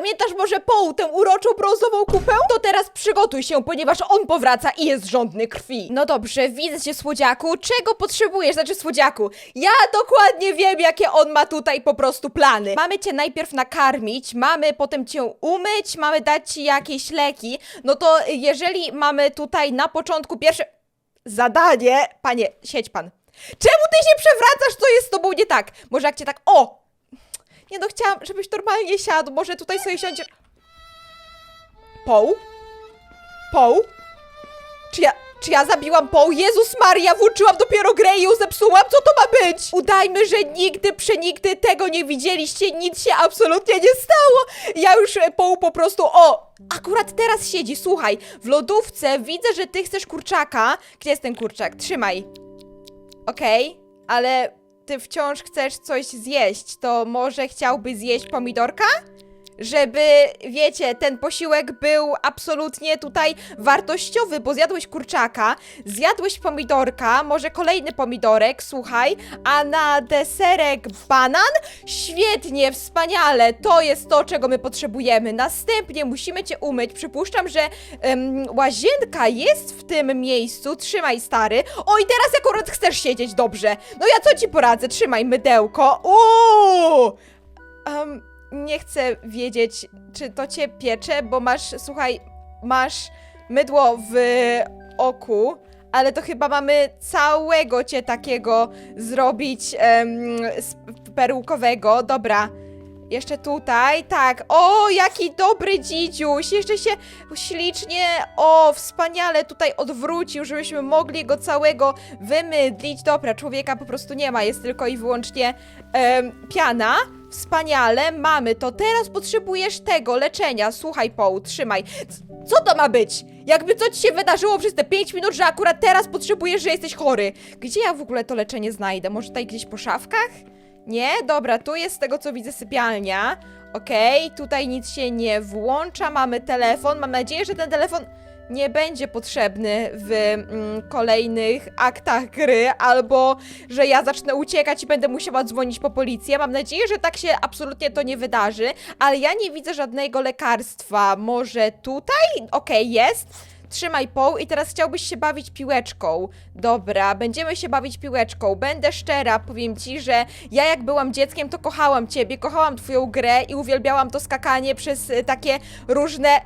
Pamiętasz może Poł, tę uroczą brązową kupę? To teraz przygotuj się, ponieważ on powraca i jest żądny krwi. No dobrze, widzę cię, słodziaku. Czego potrzebujesz, znaczy słodziaku? Ja dokładnie wiem, jakie on ma tutaj po prostu plany. Mamy cię najpierw nakarmić, mamy potem cię umyć, mamy dać ci jakieś leki. No to jeżeli mamy tutaj na początku pierwsze zadanie... Panie, siedź pan. Czemu ty się przewracasz? Co jest z tobą nie tak? Może jak cię tak... O! Nie no, chciałam, żebyś normalnie siadł. Może tutaj sobie siądzie... Poł? Poł? Czy ja, czy ja zabiłam Poł? Jezus Maria, włączyłam dopiero grę i ją zepsułam? Co to ma być? Udajmy, że nigdy, przenigdy tego nie widzieliście, nic się absolutnie nie stało. Ja już e, Poł po prostu, o, akurat teraz siedzi, słuchaj, w lodówce widzę, że ty chcesz kurczaka. Gdzie jest ten kurczak? Trzymaj. Okej, ale ty wciąż chcesz coś zjeść, to może chciałbyś zjeść pomidorka? Żeby, wiecie, ten posiłek był absolutnie tutaj wartościowy, bo zjadłeś kurczaka, zjadłeś pomidorka, może kolejny pomidorek, słuchaj, a na deserek banan? Świetnie, wspaniale, to jest to, czego my potrzebujemy. Następnie musimy cię umyć, przypuszczam, że em, łazienka jest w tym miejscu, trzymaj stary. O i teraz akurat chcesz siedzieć, dobrze. No ja co ci poradzę, trzymaj mydełko. Uuu! Um, nie chcę wiedzieć, czy to cię piecze, bo masz, słuchaj, masz mydło w oku, ale to chyba mamy całego cię takiego zrobić em. Dobra. Jeszcze tutaj, tak. O, jaki dobry dzidziuś. Jeszcze się ślicznie, o, wspaniale tutaj odwrócił, żebyśmy mogli go całego wymydlić. Dobra, człowieka po prostu nie ma, jest tylko i wyłącznie em, piana. Wspaniale, mamy to. Teraz potrzebujesz tego leczenia. Słuchaj, Poł, trzymaj. C- Co to ma być? Jakby co ci się wydarzyło przez te 5 minut, że akurat teraz potrzebujesz, że jesteś chory. Gdzie ja w ogóle to leczenie znajdę? Może tutaj gdzieś po szafkach? Nie? Dobra, tu jest z tego co widzę sypialnia. Okej, tutaj nic się nie włącza, mamy telefon. Mam nadzieję, że ten telefon nie będzie potrzebny w mm, kolejnych aktach gry, albo że ja zacznę uciekać i będę musiała dzwonić po policję. Mam nadzieję, że tak się absolutnie to nie wydarzy, ale ja nie widzę żadnego lekarstwa. Może tutaj? Okej, jest. Trzymaj poł i teraz chciałbyś się bawić piłeczką. Dobra, będziemy się bawić piłeczką. Będę szczera, powiem ci, że ja jak byłam dzieckiem, to kochałam ciebie, kochałam twoją grę i uwielbiałam to skakanie przez y, takie różne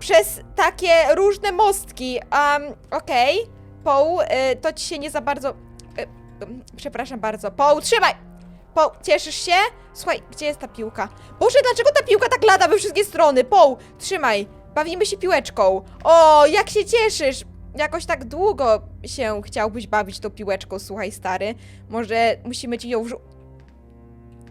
przez takie różne mostki. Um, okej. Poł, y, to ci się nie za bardzo... Y, ym, przepraszam bardzo. Poł, trzymaj! Poł, cieszysz się? Słuchaj, gdzie jest ta piłka? Boże, dlaczego ta piłka tak lata we wszystkie strony? Poł, trzymaj! Bawimy się piłeczką. O, jak się cieszysz! Jakoś tak długo się chciałbyś bawić tą piłeczką, słuchaj, stary. Może musimy ci ją wrzu...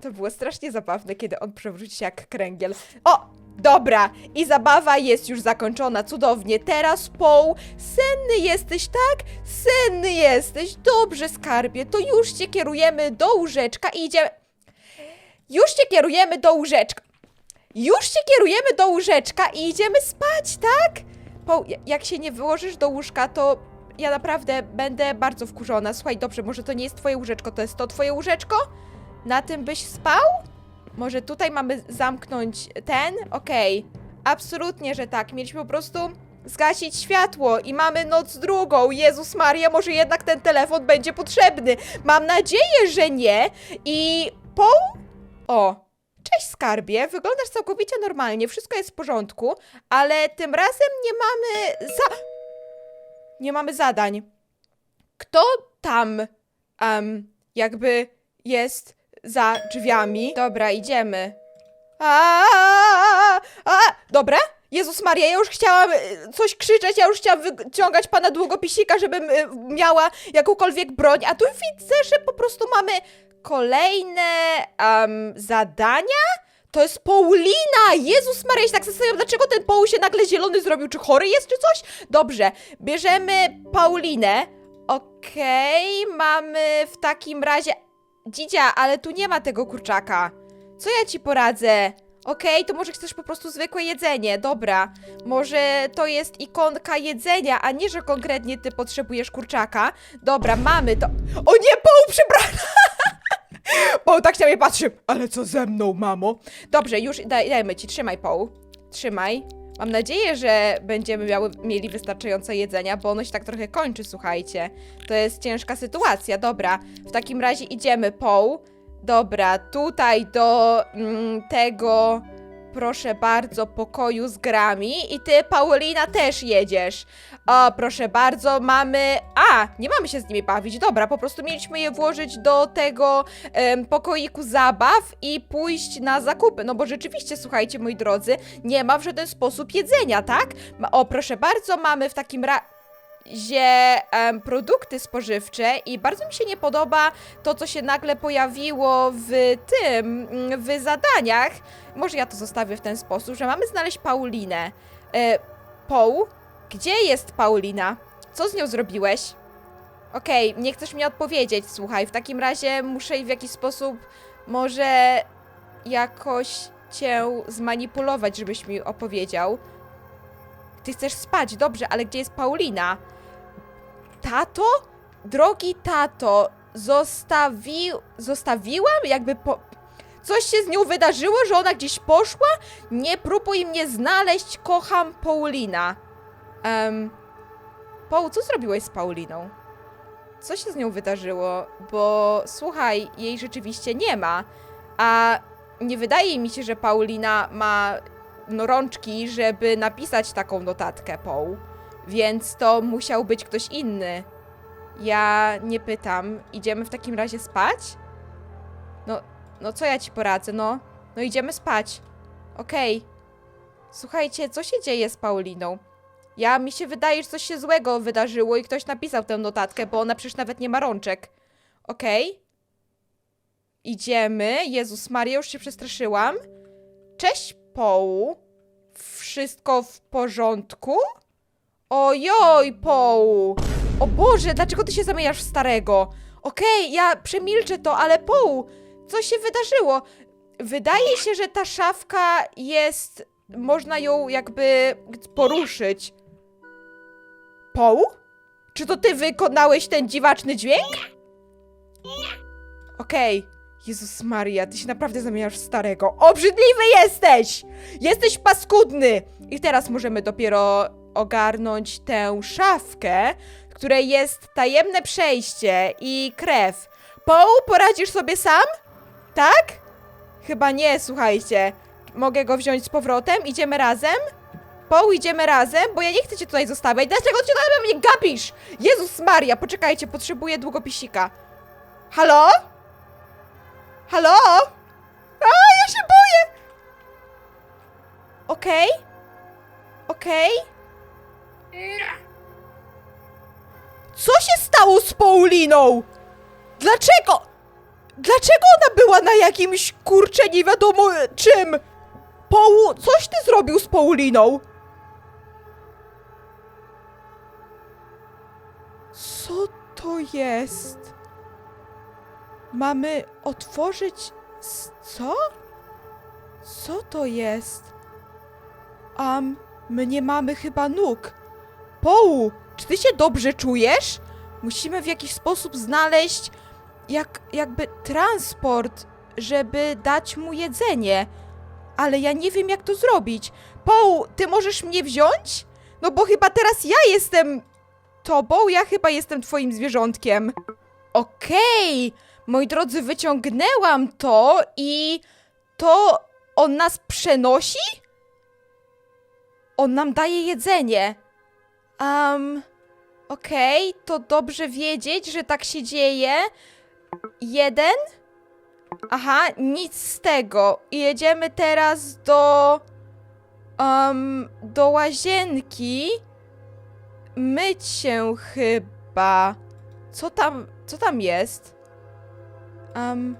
To było strasznie zabawne, kiedy on przewróci się jak kręgiel. O! Dobra, i zabawa jest już zakończona, cudownie. Teraz Poł, senny jesteś, tak? Senny jesteś. Dobrze, skarbie, to już cię kierujemy do łóżeczka i idziemy... Już cię kierujemy do łóżeczka. Już cię kierujemy do łóżeczka i idziemy spać, tak? Poł, ja- jak się nie wyłożysz do łóżka, to ja naprawdę będę bardzo wkurzona. Słuchaj, dobrze, może to nie jest twoje łóżeczko, to jest to twoje łóżeczko? Na tym byś spał? Może tutaj mamy zamknąć ten? Okej. Absolutnie, że tak. Mieliśmy po prostu zgasić światło i mamy noc drugą. Jezus Maria, może jednak ten telefon będzie potrzebny. Mam nadzieję, że nie. I Poł? O. Cześć skarbie, wyglądasz całkowicie normalnie, wszystko jest w porządku, ale tym razem nie mamy za... Nie mamy zadań. Kto tam, jakby jest za drzwiami? Dobra, idziemy. A, a, dobra? Jezus Maria, ja już chciałam e, coś krzyczeć, ja już chciałam wyciągać pana długopisika, żebym e, miała jakąkolwiek broń, a tu widzę, że po prostu mamy kolejne em, zadania? To jest Paulina! Jezus Maria, ja się tak zastanawiam, dlaczego ten Paul się nagle zielony zrobił? Czy chory jest, czy coś? Dobrze, bierzemy Paulinę. Okej, mamy w takim razie... Dzidzia, ale tu nie ma tego kurczaka. Co ja ci poradzę? Okej, to może chcesz po prostu zwykłe jedzenie, dobra. Może to jest ikonka jedzenia, a nie, że konkretnie ty potrzebujesz kurczaka. Dobra, mamy to. O nie, Paul, przepraszam! Paul tak się mnie patrzy. Ale co ze mną, mamo? Dobrze, już daj, dajmy ci. Trzymaj, Paul. Trzymaj. Mam nadzieję, że będziemy miały, mieli wystarczająco jedzenia, bo ono się tak trochę kończy, słuchajcie. To jest ciężka sytuacja. Dobra, w takim razie idziemy, Paul. Dobra, tutaj do mm, tego, proszę bardzo, pokoju z grami. I ty, Paulina, też jedziesz. O, proszę bardzo, mamy... A, nie mamy się z nimi bawić. Dobra, po prostu mieliśmy je włożyć do tego em, pokoiku zabaw i pójść na zakupy. No bo rzeczywiście, słuchajcie, moi drodzy, nie ma w żaden sposób jedzenia, tak? O, proszę bardzo, mamy w takim razie em, produkty spożywcze i bardzo mi się nie podoba to, co się nagle pojawiło w tym, w zadaniach. Może ja to zostawię w ten sposób, że mamy znaleźć Paulinę. E, Paul, gdzie jest Paulina? Co z nią zrobiłeś? Okej, nie chcesz mi odpowiedzieć, słuchaj, w takim razie muszę w jakiś sposób może jakoś cię zmanipulować, żebyś mi opowiedział. Ty chcesz spać, dobrze, ale gdzie jest Paulina? Tato? Drogi tato, zostawi... zostawiłam? Jakby po... Coś się z nią wydarzyło, że ona gdzieś poszła? Nie próbuj mnie znaleźć, kocham Paulina. Um, Paul, co zrobiłeś z Pauliną? Co się z nią wydarzyło? Bo słuchaj, jej rzeczywiście nie ma. A nie wydaje mi się, że Paulina ma no, rączki, żeby napisać taką notatkę, Paul. Więc to musiał być ktoś inny. Ja nie pytam. Idziemy w takim razie spać? No, no co ja ci poradzę, no? No idziemy spać. Okej. Słuchajcie, co się dzieje z Pauliną? Ja, mi się wydaje, że coś się złego wydarzyło i ktoś napisał tę notatkę, bo ona przecież nawet nie ma rączek. Okej? Idziemy. Jezus Maria, już się przestraszyłam. Cześć, Paul. Wszystko w porządku? Ojoj, Paul. O Boże, dlaczego ty się zamieniasz w starego? Okej, ja przemilczę to, ale Paul, co się wydarzyło? Wydaje się, że ta szafka jest... Można ją jakby poruszyć. Paul? Czy to ty wykonałeś ten dziwaczny dźwięk? Okej. Jezus Maria, ty się naprawdę zamieniasz w starego. Obrzydliwy jesteś! Jesteś paskudny! I teraz możemy dopiero ogarnąć tę szafkę, w której jest tajemne przejście i krew. Paul, poradzisz sobie sam? Tak? Chyba nie, słuchajcie. Mogę go wziąć z powrotem? Idziemy razem? Paul, idziemy razem? Bo ja nie chcę cię tutaj zostawiać. Dlaczego ty na mnie gapisz? Jezus Maria, poczekajcie, potrzebuję długopisika. Halo? Halo? A, ja się boję! Okej? Okej? Co się stało z Pauliną? Dlaczego? Dlaczego ona była na jakimś kurcze nie wiadomo czym? Paul, coś ty zrobił z Pauliną? Co to jest? Mamy otworzyć. Co? Co to jest? Am, my nie mamy chyba nóg. Połu, czy ty się dobrze czujesz? Musimy w jakiś sposób znaleźć jak, jakby transport, żeby dać mu jedzenie. Ale ja nie wiem, jak to zrobić. Połu, ty możesz mnie wziąć? No bo chyba teraz ja jestem tobą, ja chyba jestem twoim zwierzątkiem. Okej, moi drodzy, wyciągnęłam to i to on nas przenosi? On nam daje jedzenie. Um, okej, to dobrze wiedzieć, że tak się dzieje. Jeden? Aha, nic z tego. Jedziemy teraz do. Um, do łazienki. Myć się chyba. Co tam, co tam jest? Um,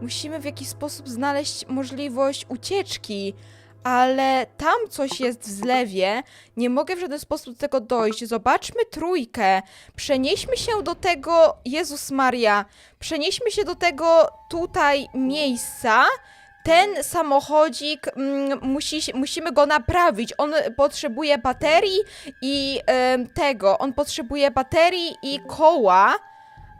musimy w jakiś sposób znaleźć możliwość ucieczki, ale tam coś jest w zlewie. Nie mogę w żaden sposób do tego dojść. Zobaczmy trójkę. Przenieśmy się do tego, Jezus Maria, przenieśmy się do tego tutaj miejsca. Ten samochodzik, mm, musi, musimy go naprawić. On potrzebuje baterii i em, tego. On potrzebuje baterii i koła.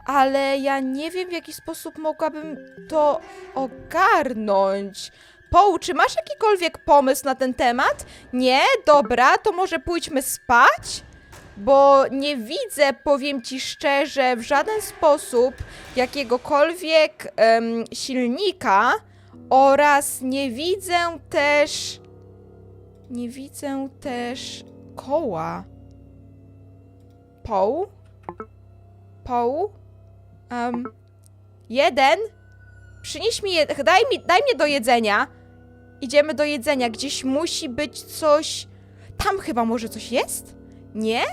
Ale ja nie wiem, w jaki sposób mogłabym to ogarnąć. Poł, czy masz jakikolwiek pomysł na ten temat? Nie? Dobra, to może pójdźmy spać? Bo nie widzę, powiem ci szczerze, w żaden sposób jakiegokolwiek silnika oraz nie widzę też. Nie widzę też koła. Poł? Poł? Um, jeden? Przynieś mi, je, daj mi, daj mnie do jedzenia. Idziemy do jedzenia, gdzieś musi być coś... Tam chyba może coś jest? Nie?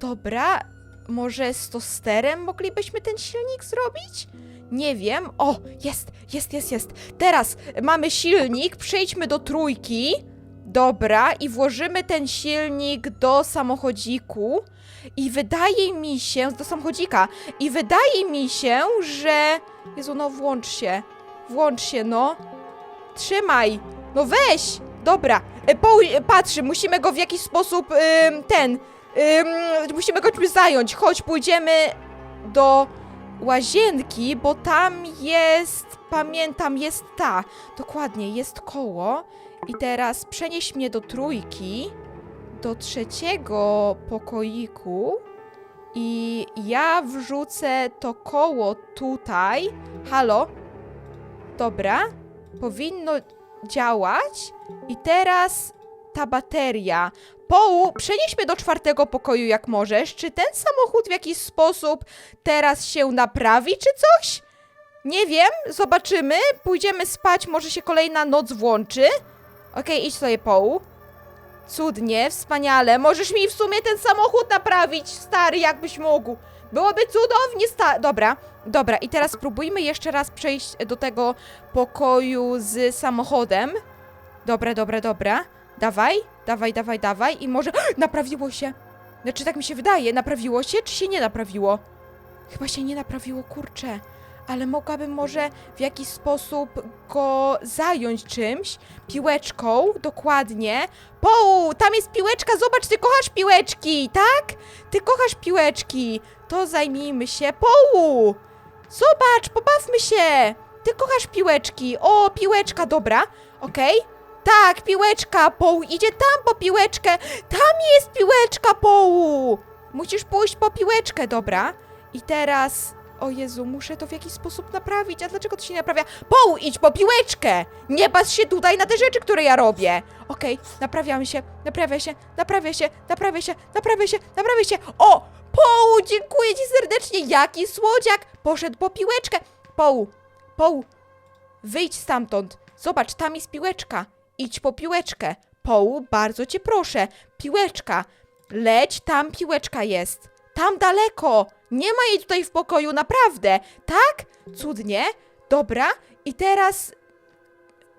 Dobra, może z tosterem moglibyśmy ten silnik zrobić? Nie wiem. O, jest, jest, jest, jest. Teraz mamy silnik, przejdźmy do trójki. Dobra, i włożymy ten silnik do samochodziku. I wydaje mi się, do samochodzika, i wydaje mi się, że... Jezu, no włącz się. Włącz się, no. Trzymaj. No weź. Dobra. E, Poł, e, patrzy, musimy go w jakiś sposób, ten... Musimy go czymś zająć. Chodź, pójdziemy do łazienki, bo tam jest... Pamiętam, jest ta. Dokładnie, jest koło. I teraz przenieś mnie do trójki, do trzeciego pokoiku i ja wrzucę to koło tutaj. Halo? Dobra, powinno działać. I teraz ta bateria. Połu, przenieś mnie do czwartego pokoju jak możesz. Czy ten samochód w jakiś sposób teraz się naprawi, czy coś? Nie wiem, zobaczymy. Pójdziemy spać, może się kolejna noc włączy. Okej, idź sobie połu. Cudnie, wspaniale. Możesz mi w sumie ten samochód naprawić, stary, jakbyś mógł. Byłoby cudownie, sta... Dobra, dobra. I teraz spróbujmy jeszcze raz przejść do tego pokoju z samochodem. Dobra, dobra, dobra. Dawaj, dawaj, dawaj, dawaj. I może... Naprawiło się. Znaczy, tak mi się wydaje. Naprawiło się, czy się nie naprawiło? Chyba się nie naprawiło, kurczę. Ale mogłabym może w jakiś sposób go zająć czymś. Piłeczką, dokładnie. Poł, tam jest piłeczka, zobacz, ty kochasz piłeczki, tak? Ty kochasz piłeczki. To zajmijmy się. Połu! Zobacz, pobawmy się. Ty kochasz piłeczki. O, piłeczka, dobra. Okej. Tak, piłeczka, Poł idzie tam po piłeczkę. Tam jest piłeczka, Połu. Musisz pójść po piłeczkę, dobra. I teraz... O Jezu, muszę to w jakiś sposób naprawić. A dlaczego to się nie naprawia? Poł, idź po piłeczkę! Nie patrz się tutaj na te rzeczy, które ja robię. Okej, naprawiam się, naprawia się, naprawia się, naprawia się, naprawia się, naprawia się. O! Poł, dziękuję ci serdecznie. Jaki słodziak! Poszedł po piłeczkę. Poł, Poł, wyjdź stamtąd. Zobacz, tam jest piłeczka. Idź po piłeczkę. Poł, bardzo cię proszę. Piłeczka. Leć, tam piłeczka jest. Tam daleko. Nie ma jej tutaj w pokoju, naprawdę. Tak? Cudnie. Dobra. I teraz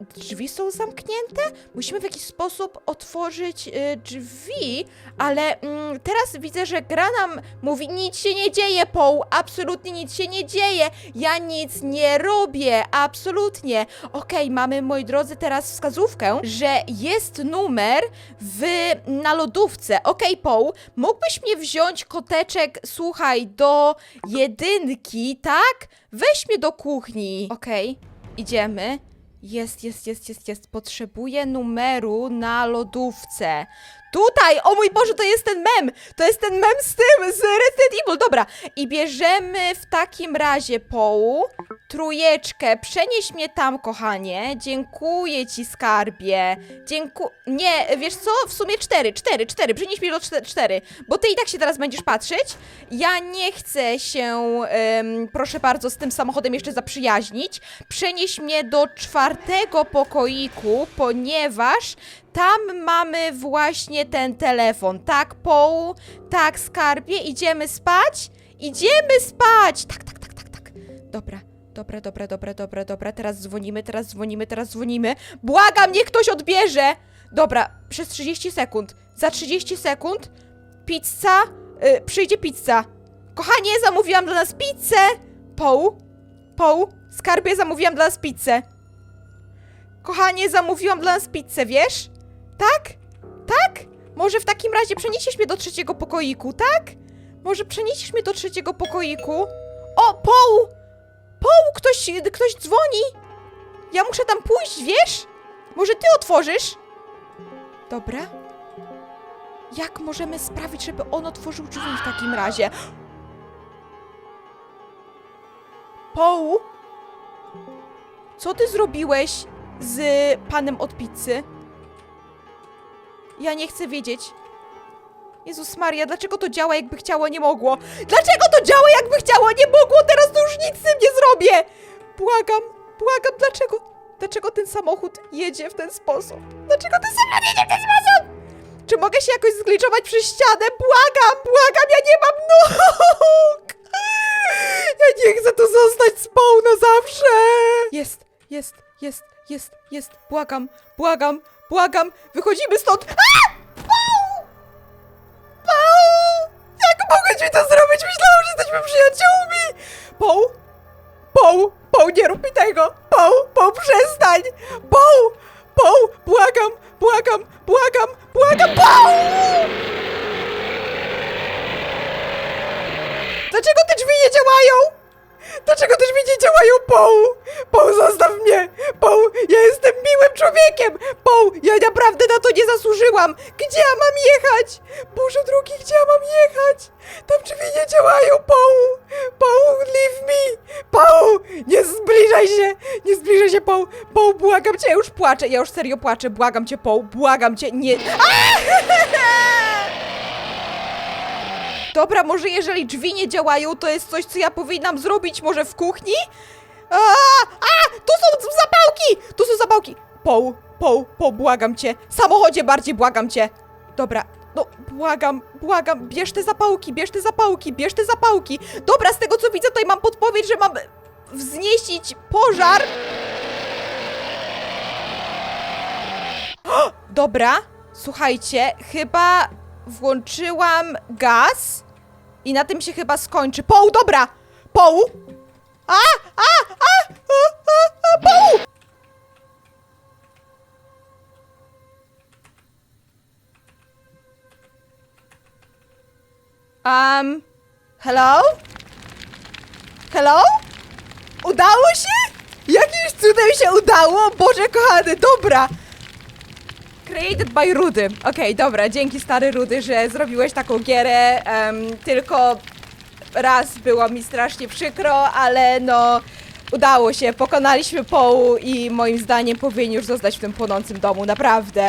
drzwi są zamknięte? Musimy w jakiś sposób otworzyć y, drzwi, ale mm, teraz widzę, że gra nam mówi, nic się nie dzieje, Poł, absolutnie nic się nie dzieje, ja nic nie robię, absolutnie. Okej, mamy, moi drodzy, teraz wskazówkę, że jest numer w, na lodówce. Okej, Poł, mógłbyś mnie wziąć, koteczek, słuchaj, do jedynki, tak? Weź mnie do kuchni. Okej, idziemy. Jest, jest, jest, jest, jest. Potrzebuję numeru na lodówce. Tutaj! O mój Boże, to jest ten mem! To jest ten mem z tym, z Resident Evil. Dobra. I bierzemy w takim razie połu trójeczkę. Przenieś mnie tam, kochanie. Dziękuję ci, skarbie. Dziękuję. Nie, wiesz co? W sumie cztery, cztery, cztery. Przenieś mnie do czte- cztery. Bo ty i tak się teraz będziesz patrzeć. Ja nie chcę się, proszę bardzo, z tym samochodem jeszcze zaprzyjaźnić. Przenieś mnie do czwartego pokoiku, ponieważ tam mamy właśnie ten telefon. Tak, Poł? Tak, skarbie? Idziemy spać? Idziemy spać! Tak, tak, tak, tak, tak. Dobra. Dobra, dobra, dobra, dobra, dobra. Teraz dzwonimy, teraz dzwonimy, teraz dzwonimy. Błagam, niech ktoś odbierze! Dobra, przez 30 sekund. Za 30 sekund pizza, y, przyjdzie pizza. Kochanie, zamówiłam dla nas pizzę! Poł? Poł? Skarbie, zamówiłam dla nas pizzę. Kochanie, zamówiłam dla nas pizzę, wiesz? Tak? Tak? Może w takim razie przeniesiesz mnie do trzeciego pokoiku, tak? Może przeniesiesz mnie do trzeciego pokoiku? O, Paul! Paul, ktoś, ktoś dzwoni! Ja muszę tam pójść, wiesz? Może ty otworzysz? Dobra. Jak możemy sprawić, żeby on otworzył drzwi w takim razie? Paul? Co ty zrobiłeś z panem od pizzy? Ja nie chcę wiedzieć. Jezus Maria, dlaczego to działa jakby chciało, nie mogło? Dlaczego to działa jakby chciało, nie mogło? Teraz to już nic z tym nie zrobię! Błagam, błagam, dlaczego? Dlaczego ten samochód jedzie w ten sposób? Dlaczego ten samochód jedzie w ten sposób? Czy mogę się jakoś zgliczować przez ścianę? Błagam, błagam, ja nie mam nóg! Ja nie chcę tu zostać z na zawsze! Jest, jest, jest, jest, jest, błagam, błagam, błagam, wychodzimy stąd! A! Mogłeś mi to zrobić? Myślałam, że jesteśmy przyjaciółmi! Paul? Paul! Paul, nie rób mi tego! Paul! Paul, przestań! Paul! Paul! Błagam! Błagam! Błagam! Błagam! Paul! Dlaczego te drzwi nie działają? Dlaczego te drzwi nie działają, Paul? Paul, zostaw mnie! Paul, ja jestem miłym człowiekiem! Paul, ja naprawdę na to nie zasłużyłam! Gdzie ja mam jechać? Boże drogi, gdzie ja mam jechać? Tam drzwi nie działają, Paul! Paul, leave me! Paul, nie zbliżaj się! Nie zbliżaj się, Paul! Paul, błagam cię, ja już płaczę, ja już serio płaczę, błagam cię, Paul, błagam cię, nie... Dobra, może jeżeli drzwi nie działają, to jest coś, co ja powinnam zrobić może w kuchni? A, a, tu są zapałki! Tu są zapałki! Poł, poł, poł, błagam cię. Samochodzie bardziej błagam cię. Dobra, no błagam, błagam, bierz te zapałki, bierz te zapałki, bierz te zapałki. Dobra, z tego co widzę, tutaj mam podpowiedź, że mam wznieścić pożar. Dobra, słuchajcie, chyba włączyłam gaz i na tym się chyba skończy. Poł, dobra! Poł! A, a, a, a, a, a, poł! Um, hello? Hello? Udało się? Jakimś cudem się udało? Boże kochany, dobra! Created by Rudy. Okej, dobra, dzięki stary Rudy, że zrobiłeś taką gierę. tylko raz było mi strasznie przykro, ale no udało się. Pokonaliśmy Połu i moim zdaniem powinien już zostać w tym płonącym domu, naprawdę.